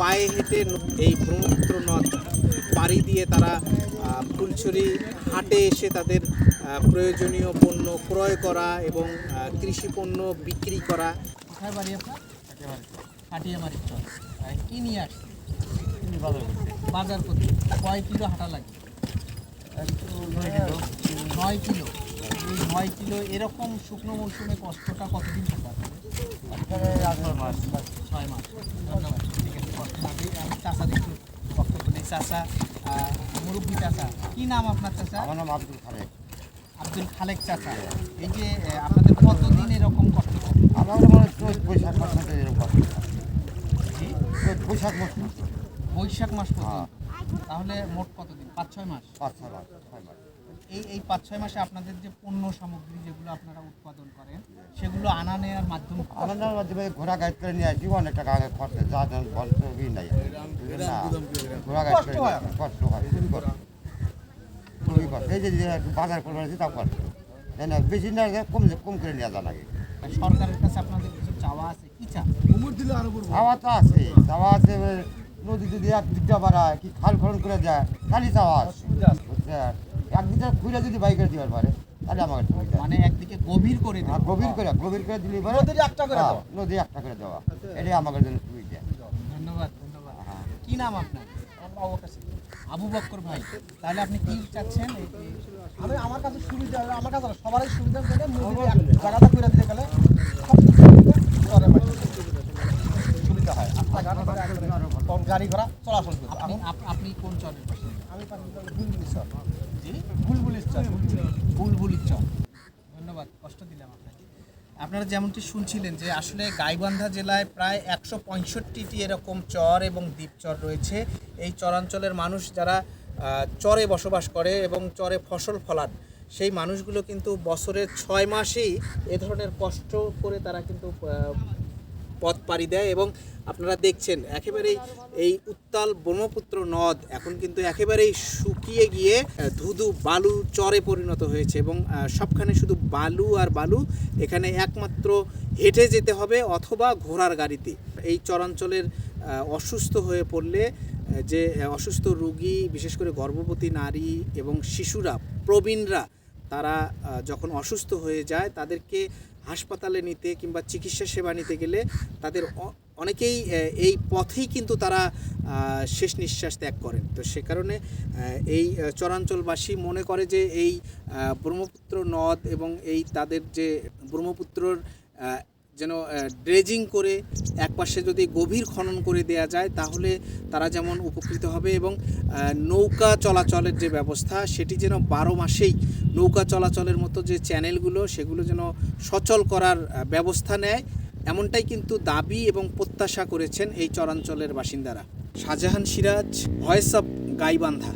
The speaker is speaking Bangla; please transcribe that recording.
পায়ে হেঁটে এই ব্রহ্মপুত্র নদ পাড়ি দিয়ে তারা ফুলছড়ি হাটে এসে তাদের প্রয়োজনীয় পণ্য ক্রয় করা এবং কৃষি পণ্য বিক্রি করা। কোথায় বাড়ি আপনার? কাটিয়া বাড়ির চল কি নিয়ে আসছে বাজার করতে। কয় কিলো হাঁটা লাগে? নয় কিলো। এই নয় কিলো এরকম শুকনো মৌসুমে কষ্টটা কতদিন থাকে ছয় মাস ধন্যবাদ ঠিক আছে কষ্ট হবে আমি চাষা দেখি চাষা মুরব্বী চাষা কি নাম আপনার চাষা আমার নাম আব্দুল খালেক। আব্দুল খালেক চাষা এই যে আপনাদের কতদিন এরকম কষ্ট? আমার মনে চৈত বৈশাখ মাস মধ্যে এরকম চৈত বৈশাখ মাস বৈশাখ মাস হ্যাঁ। তাহলে মোট কতদিন? পাঁচ ছয় মাস? পাঁচ ছয় মাস ছয় মাস। এই এই পাঁচ ছয় মাসে আপনাদের যে পণ্য সামগ্রী যেগুলো আপনারা উৎপাদন করেন সেগুলো আনা নেওয়ার মাধ্যমে আমার নাম মাধ্যমে ঘোড়া গাইড করে নিয়ে আসি অনেক টাকা আগে খরচে যা যেন বন্ধবই নাই? ঘোড়া গাইড করে কষ্ট হয় খুবই কষ্ট। খুবই কষ্ট। এই যে বাজার করে আছে তাও কষ্ট। তাই না বেশি না কম কম করে নেওয়া যান আগে সরকারের কাছে আপনাদের কিছু চাওয়া আছে? কি চান? চাওয়া তো আছে চাওয়া আছে নদী যদি এক দিকটা বাড়ায় কি খাল খরণ করে দেয় খালি চাওয়া আছে। বুঝছেন? এক দিকটা খুলে যদি বাইক করে দিবার পারে তাহলে আমাকে সুবিধা মানে একদিকে গভীর করে হ্যাঁ, গভীর করে গভীর করে দিলে পরে। নদীর একটা করে হ্যাঁ, দেওয়া। নদী একটা করে দেওয়া। এটাই আমাদের জন্য সুবিধা ধন্যবাদ ধন্যবাদ। হ্যাঁ। কি নাম আপনার? আবু বক্কর ভাই তাহলে আপনি কি চাচ্ছেন? আমি আমার কাছে সুবিধা আমার কাছে সবারই সুবিধা জায়গাটা করে দিতে গেলে সব কিছু সুবিধা চরে পাই। সুবিধা হয় রাস্তাঘাট ধরে একবারে কম গাড়ি ঘোড়া চলাচল করবে আপনি আপ- আপনি কোন চরের বাসিন্দা আমি পাশে বুলবুলি চর জি বুলবুলি চর বুলবুলির চর ধন্যবাদ, কষ্ট দিলাম আপনাকে। আপনারা যেমনটি শুনছিলেন যে আসলে গাইবান্ধা জেলায় প্রায় একশো পঁয়ষট্টিটি এরকম চর এবং দ্বীপচর রয়েছে। এই চরাঞ্চলের মানুষ যারা চরে বসবাস করে এবং চরে ফসল ফলান, সেই মানুষগুলো কিন্তু বছরের ছয় মাসেই এ ধরনের কষ্ট করে তারা কিন্তু পথ পাড়ি দেয় এবং আপনারা দেখছেন, একেবারেই এই উত্তাল ব্রহ্মপুত্র নদ এখন কিন্তু একেবারেই শুকিয়ে গিয়ে ধুধু বালু চরে পরিণত হয়েছে এবং সবখানে শুধু বালু আর বালু, এখানে একমাত্র হেঁটে যেতে হবে অথবা ঘোড়ার গাড়িতে। এই চরাঞ্চলের অসুস্থ হয়ে পড়লে যে অসুস্থ রুগী, বিশেষ করে গর্ভবতী নারী এবং শিশুরা, প্রবীণরা তারা যখন অসুস্থ হয়ে যায়, তাদেরকে হাসপাতালে নিতে কিংবা চিকিৎসা সেবা নিতে গেলে তাদের অনেকেই এই পথেই কিন্তু তারা শেষ নিঃশ্বাস ত্যাগ করেন। তো সে কারণে এই চরাঞ্চলবাসী মনে করে যে এই ব্রহ্মপুত্র নদ এবং এই তাদের যে ব্রহ্মপুত্রর যেন ড্রেজিং করে একপাশে যদি গভীর খনন করে দেয়া যায়, তাহলে তারা যেমন উপকৃত হবে এবং নৌকা চলাচলের যে ব্যবস্থা, সেটি যেন বারো মাসেই নৌকা চলাচলের মতো যে চ্যানেলগুলো, সেগুলো যেন সচল করার ব্যবস্থা নেয়। এমনটাই কিন্তু দাবি এবং প্রত্যাশা করেছেন এই চরাঞ্চলের বাসিন্দারা। Shahjahan Siraj, voice of Gaibandha.